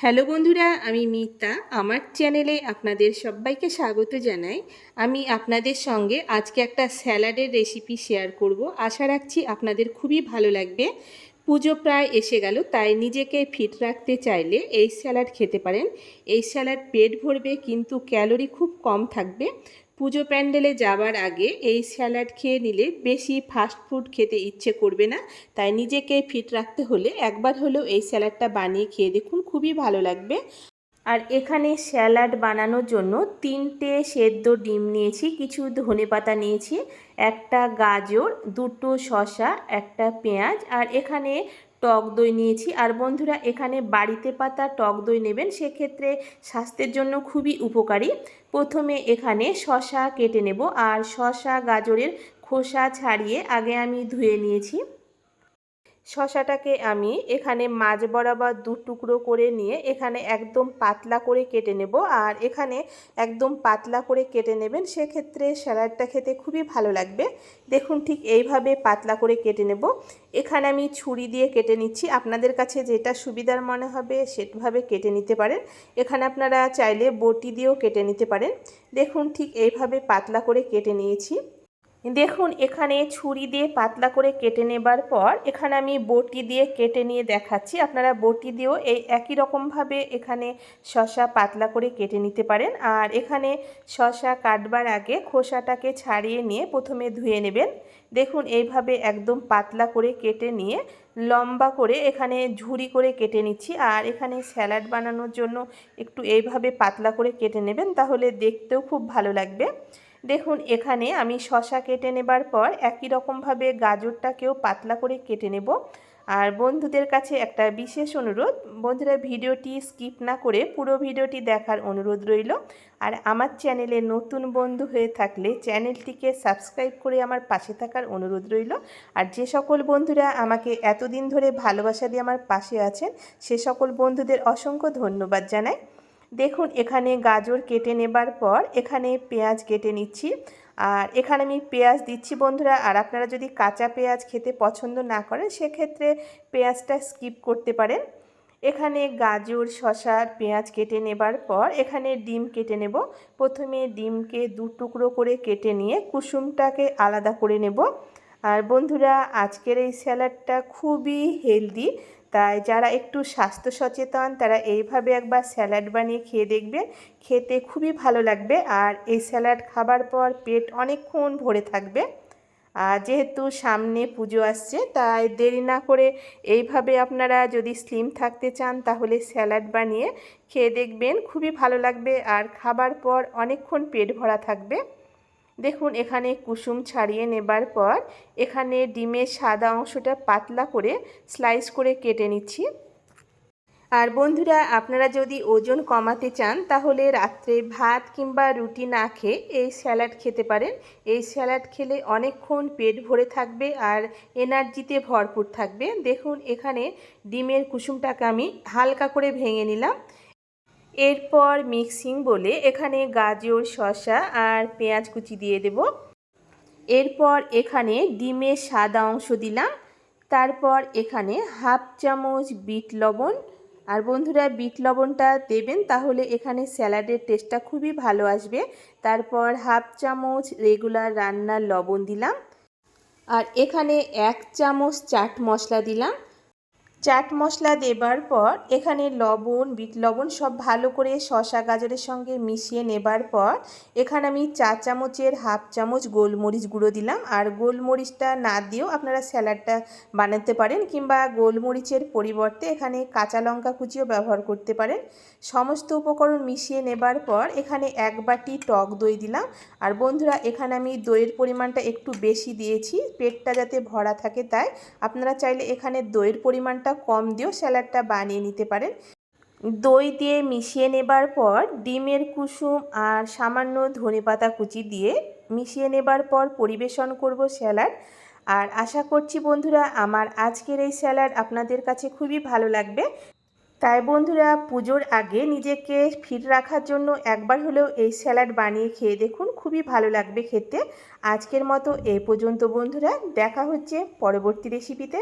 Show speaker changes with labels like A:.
A: Hello বন্ধুরা, আমি মিতা। আমার চ্যানেলে আপনাদের সবাইকে স্বাগত জানাই। আমি আপনাদের সঙ্গে আজকে একটা স্যালাডের রেসিপি শেয়ার করব। আশা রাখছি আপনাদের খুবই ভালো লাগবে। পুজো প্রায় এসে গেল, তাই নিজেকে ফিট রাখতে চাইলে এই স্যালাড খেতে পারেন। এই স্যালাড পেট ভরবে, কিন্তু ক্যালোরি খুব কম থাকবে। পুজো প্যান্ডেলে যাবার আগে এই স্যালাড খেয়ে নিলে বেশি ফাস্ট ফুড খেতে ইচ্ছে করবে না। তাই নিজেকে ফিট রাখতে হলে একবার হলেও এই স্যালাডটা বানিয়ে খেয়ে দেখুন, খুবই ভালো লাগবে। আর এখানে স্যালাড বানানোর জন্য তিনটে সেদ্ধ ডিম নিয়েছি, কিছু ধনে পাতা নিয়েছি, একটা গাজর, দুটো শসা, একটা পেঁয়াজ, আর এখানে টক দই নিয়েছি। আর বন্ধুরা, এখানে বাড়িতে পাতা টক দই নেবেন, সেক্ষেত্রে স্বাস্থ্যের জন্য খুবই উপকারী। প্রথমে এখানে শশা কেটে নেব, আর শশা গাজরের খোসা ছাড়িয়ে আগে আমি ধুয়ে নিয়েছি। শশাটাকে আমি এখানে মাঝ বরাবর দু টুকরো করে নিয়ে এখানে একদম পাতলা করে কেটে নেব। আর এখানে একদম পাতলা করে কেটে নেবেন, সেক্ষেত্রে স্যালাডটা খেতে খুবই ভালো লাগবে। দেখুন ঠিক এইভাবে পাতলা করে কেটে নেব। এখানে আমি ছুরি দিয়ে কেটে নিচ্ছি। আপনাদের কাছে যেটা সুবিধার মনে হবে সেভাবে কেটে নিতে পারেন। এখানে আপনারা চাইলে বটি দিয়েও কেটে নিতে পারেন। দেখুন ঠিক এইভাবে পাতলা করে কেটে নিয়েছি। দেখুন, এখানে ছুরি দিয়ে পাতলা করে কেটে নেবার পর এখানে আমি বটি দিয়ে কেটে নিয়ে দেখাচ্ছি। আপনারা বটি দিয়েও এই একই রকমভাবে এখানে শশা পাতলা করে কেটে নিতে পারেন। আর এখানে শশা কাটবার আগে খোসাটাকে ছাড়িয়ে নিয়ে প্রথমে ধুয়ে নেবেন। দেখুন, এইভাবে একদম পাতলা করে কেটে নিয়ে লম্বা করে এখানে ঝুরি করে কেটে নিচ্ছি। আর এখানে স্যালাড বানানোর জন্য একটু এইভাবে পাতলা করে কেটে নেবেন, তাহলে দেখতেও খুব ভালো লাগবে। দেখুন, এখানে আমি শশা কেটে নেবার পর একই রকমভাবে গাজরটাকেও পাতলা করে কেটে নেব। আর বন্ধুদের কাছে একটা বিশেষ অনুরোধ, বন্ধুরা ভিডিওটি স্কিপ না করে পুরো ভিডিওটি দেখার অনুরোধ রইল। আর আমার চ্যানেলে নতুন বন্ধু হয়ে থাকলে চ্যানেলটিকে সাবস্ক্রাইব করে আমার পাশে থাকার অনুরোধ রইল। আর যে সকল বন্ধুরা আমাকে এতদিন ধরে ভালোবাসা দিয়ে আমার পাশে আছেন, সে সকল বন্ধুদের অসংখ্য ধন্যবাদ জানাই। দেখুন, এখানে গাজর কেটে নেবার পর এখানে পেঁয়াজ কেটে নিচ্ছি। আর এখানে আমি পেঁয়াজ দিচ্ছি বন্ধুরা, আর আপনারা যদি কাঁচা পেঁয়াজ খেতে পছন্দ না করেন, সেক্ষেত্রে পেঁয়াজটা স্কিপ করতে পারেন। এখানে গাজর শশার পেঁয়াজ কেটে নেবার পর এখানে ডিম কেটে নেব। প্রথমে ডিমকে দু টুকরো করে কেটে নিয়ে কুসুমটাকে আলাদা করে নেব। আর বন্ধুরা, আজকের এই স্যালাডটা খুবই হেলদি। তাই যারা একটু স্বাস্থ্য সচেতন, তারা এইভাবে একবার স্যালাড বানিয়ে খেয়ে দেখবেন খেতে খুবই ভালো লাগবে আর এই স্যালাড খাবার পর পেট অনেকক্ষণ ভরে থাকবে। আর যেহেতু সামনে পুজো আসছে, তাই দেরি না করে এইভাবে আপনারা যদি স্লিম থাকতে চান, তাহলে স্যালাড বানিয়ে খেয়ে দেখবেন, খুবই ভালো লাগবে। আর খাবার পর অনেকক্ষণ পেট ভরা থাকবে। দেখুন, এখানে কুসুম ছাড়িয়ে নেবার পর এখানে ডিমের সাদা অংশটা পাতলা করে স্লাইস করে কেটে নিচ্ছি। আর বন্ধুরা, আপনারা যদি ওজন কমাতে চান, তাহলে রাত্রে ভাত কিংবা রুটি না খেয়ে এই স্যালাড খেতে পারেন। এই স্যালাড খেলে অনেকক্ষণ পেট ভরে থাকবে আর এনার্জিতে ভরপুর থাকবে। দেখুন, এখানে ডিমের কুসুমটাকে আমি হালকা করে ভেঙে নিলাম। এরপর মিক্সিং বলে এখানে গাজর, শসা আর পেঁয়াজ কুচি দিয়ে দেব। এরপর এখানে ডিমের সাদা অংশ দিলাম। তারপর এখানে হাফ চামচ বিট লবণ। আর বন্ধুরা, বিট লবণটা দেবেন তাহলে এখানে স্যালাডের টেস্টটা খুবই ভালো আসবে। তারপর হাফ চামচ রেগুলার রান্নার লবণ দিলাম। আর এখানে এক চামচ চাট মশলা দিলাম। চাট মশলা দেবার পর এখানে লবণ, বিট লবণ সব ভালো করে শশা গাজরের সঙ্গে মিশিয়ে নেবার পর এখানে আমি চা চামচের হাফ চামচ গোলমরিচ গুঁড়ো দিলাম। আর গোলমরিচটা না দিয়েও আপনারা স্যালাডটা বানাতে পারেন কিংবা গোলমরিচের পরিবর্তে এখানে কাঁচা লঙ্কা কুচিও ব্যবহার করতে পারেন। সমস্ত উপকরণ মিশিয়ে নেবার পর এখানে এক বাটি টক দই দিলাম। আর বন্ধুরা, এখানে আমি দইয়ের পরিমাণটা একটু বেশি দিয়েছি। পেটটা যাতে ভরা থাকে তাই। আপনারা চাইলে এখানে দইয়ের পরিমাণটা কম দিয়েও স্যালাডটা বানিয়ে নিতে পারেন। দই দিয়ে মিশিয়ে নেবার পর ডিমের কুসুম আর সামান্য ধনেপাতা কুচি দিয়ে মিশিয়ে নেবার পর পরিবেশন করব স্যালাড। আর আশা করছি বন্ধুরা আমার আজকের এই স্যালাড আপনাদের কাছে খুবই ভালো লাগবে। তাই বন্ধুরা পুজোর আগে নিজেকে ফিট রাখার জন্য একবার হলেও এই স্যালাড বানিয়ে খেয়ে দেখুন, খুবই ভালো লাগবে খেতে। আজকের মতো এই পর্যন্ত বন্ধুরা, দেখা হচ্ছে পরবর্তী রেসিপিতে